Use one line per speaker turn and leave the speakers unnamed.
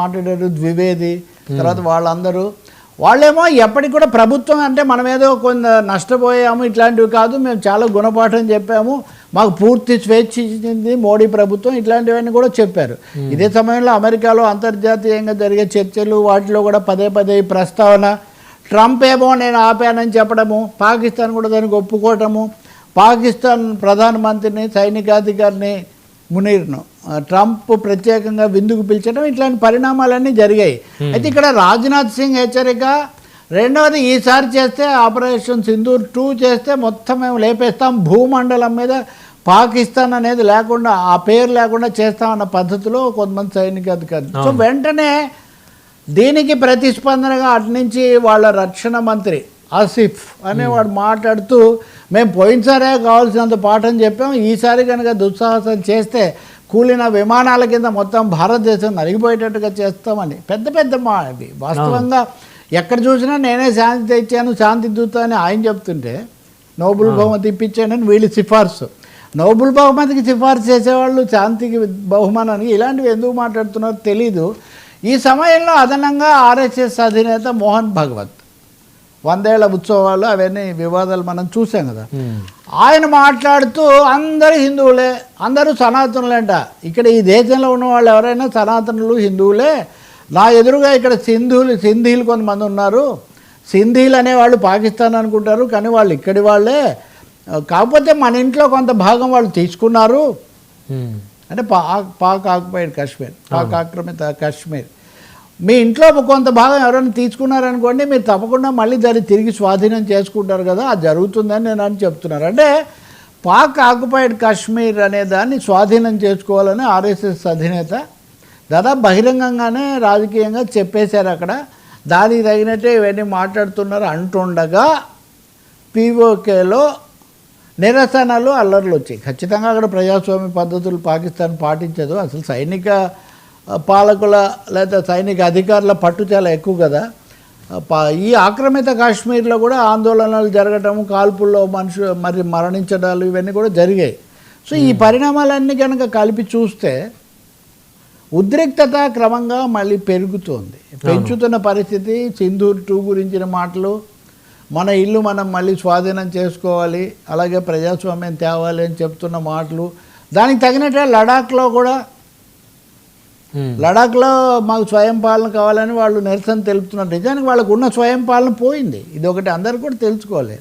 మాట్లాడారు ద్వివేది తర్వాత వాళ్ళందరూ. వాళ్ళేమో ఎప్పటికి కూడా ప్రభుత్వం అంటే మనం ఏదో కొంత నష్టపోయాము ఇట్లాంటివి కాదు మేము చాలా గుణపాఠం చెప్పాము మాకు పూర్తి స్వేచ్ఛ ఇచ్చింది మోడీ ప్రభుత్వం ఇట్లాంటివన్నీ కూడా చెప్పారు. ఇదే సమయంలో అమెరికాలో అంతర్జాతీయంగా జరిగే చర్చలు వాటిలో కూడా పదే పదే ప్రస్తావన ట్రంప్ ఏమో నేను ఆపానని చెప్పడము పాకిస్తాన్ కూడా దానికి ఒప్పుకోవటము పాకిస్తాన్ ప్రధానమంత్రిని సైనికాధికారిని మునీర్ను. ట్రంప్ ప్రత్యేకంగా విందుకు పిలిచడం ఇట్లాంటి పరిణామాలన్నీ జరిగాయి. అయితే ఇక్కడ రాజ్నాథ్ సింగ్ హెచ్చరిక రెండవది ఈసారి చేస్తే ఆపరేషన్ సింధూర్ టూ చేస్తే మొత్తం మేము లేపేస్తాం భూమండలం మీద పాకిస్తాన్ అనేది లేకుండా ఆ పేరు లేకుండా చేస్తామన్న పద్ధతిలో కొంతమంది సైనిక అధికారులు. సో వెంటనే దీనికి ప్రతిస్పందనగా అటు నుంచి వాళ్ళ రక్షణ మంత్రి ఆసిఫ్ అనేవాడు మాట్లాడుతూ మేము పోయినసారే కావాల్సినంత పాఠం చెప్పాం. ఈసారి కనుక దుస్సాహసం చేస్తే కూలిన విమానాల కింద మొత్తం భారతదేశం నలిగిపోయేటట్టుగా చేస్తామని పెద్ద పెద్ద మా ఇవి వాస్తవంగా ఎక్కడ చూసినా నేనే శాంతి తెచ్చాను శాంతి దూత అని ఆయన చెప్తుంటే నోబుల్ బహుమతి ఇప్పించానని వీళ్ళు సిఫార్సు. నోబుల్ బహుమతికి సిఫార్సు చేసేవాళ్ళు శాంతికి బహుమానానికి. ఇలాంటివి ఎందుకు మాట్లాడుతున్నారో తెలీదు. ఈ సమయంలో అదనంగా ఆర్ఎస్ఎస్ అధినేత మోహన్ భగవత్ వందేళ్ళ ఉత్సవాలు అవన్నీ వివాదాలు మనం చూసాం కదా. ఆయన మాట్లాడుతూ అందరూ హిందువులే అందరూ సనాతనులేంట ఇక్కడ ఈ దేశంలో ఉన్న వాళ్ళు ఎవరైనా సనాతనులు హిందువులే? నా ఎదురుగా ఇక్కడ సింధువులు సింధీలు కొంతమంది ఉన్నారు. సింధీలు అనేవాళ్ళు పాకిస్తాన్ అనుకుంటారు కానీ వాళ్ళు ఇక్కడి వాళ్ళే. కాకపోతే మన ఇంట్లో కొంత భాగం వాళ్ళు తీసుకున్నారు. అంటే పాక్ పాక్ ఆక్యుపైడ్ కాశ్మీర్ పాక్ ఆక్రమిత కాశ్మీర్. మీ ఇంట్లో కొంత భాగం ఎవరైనా తీసుకున్నారనుకోండి మీరు తప్పకుండా మళ్ళీ దాన్ని తిరిగి స్వాధీనం చేసుకుంటారు కదా అది జరుగుతుందని నేను అని చెప్తున్నారు. అంటే పాక్ ఆక్యుపైడ్ కాశ్మీర్ అనే దాన్ని స్వాధీనం చేసుకోవాలని ఆర్ఎస్ఎస్ అధినేత దాదాపు బహిరంగంగానే రాజకీయంగా చెప్పేశారు అక్కడ. దానికి తగినట్టే ఇవన్నీ మాట్లాడుతున్నారు అంటుండగా పీఓకేలో నిరసనలు అల్లర్లు వచ్చాయి. ఖచ్చితంగా అక్కడ ప్రజాస్వామ్య పద్ధతులు పాకిస్తాన్ పాటించదు. అసలు సైనిక పాలకుల లేదా సైనిక అధికారుల పట్టు చాలా ఎక్కువ కదా. ఈ ఆక్రమిత కాశ్మీర్లో కూడా ఆందోళనలు జరగటం కాల్పుల్లో మనుషు మరి మరణించడాలు ఇవన్నీ కూడా జరిగాయి. సో ఈ పరిణామాలన్నీ కనుక కలిపి చూస్తే ఉద్రిక్తత క్రమంగా మళ్ళీ పెరుగుతోంది. పెంచుతున్న పరిస్థితి సింధూర్ టూ గురించిన మాటలు మన ఇల్లు మనం మళ్ళీ స్వాధీనం చేసుకోవాలి అలాగే ప్రజాస్వామ్యం తేవాలి అని చెప్తున్న మాటలు దానికి తగినట్టే లడాఖ్లో కూడా.
Hmm.
లడాఖ్లో మాకు స్వయం పాలన కావాలని వాళ్ళు నిరసన తెలుపుతున్నారు. నిజానికి వాళ్ళకు ఉన్న స్వయం పాలన పోయింది. ఇది ఒకటి అందరు కూడా తెలుసుకోవాలి.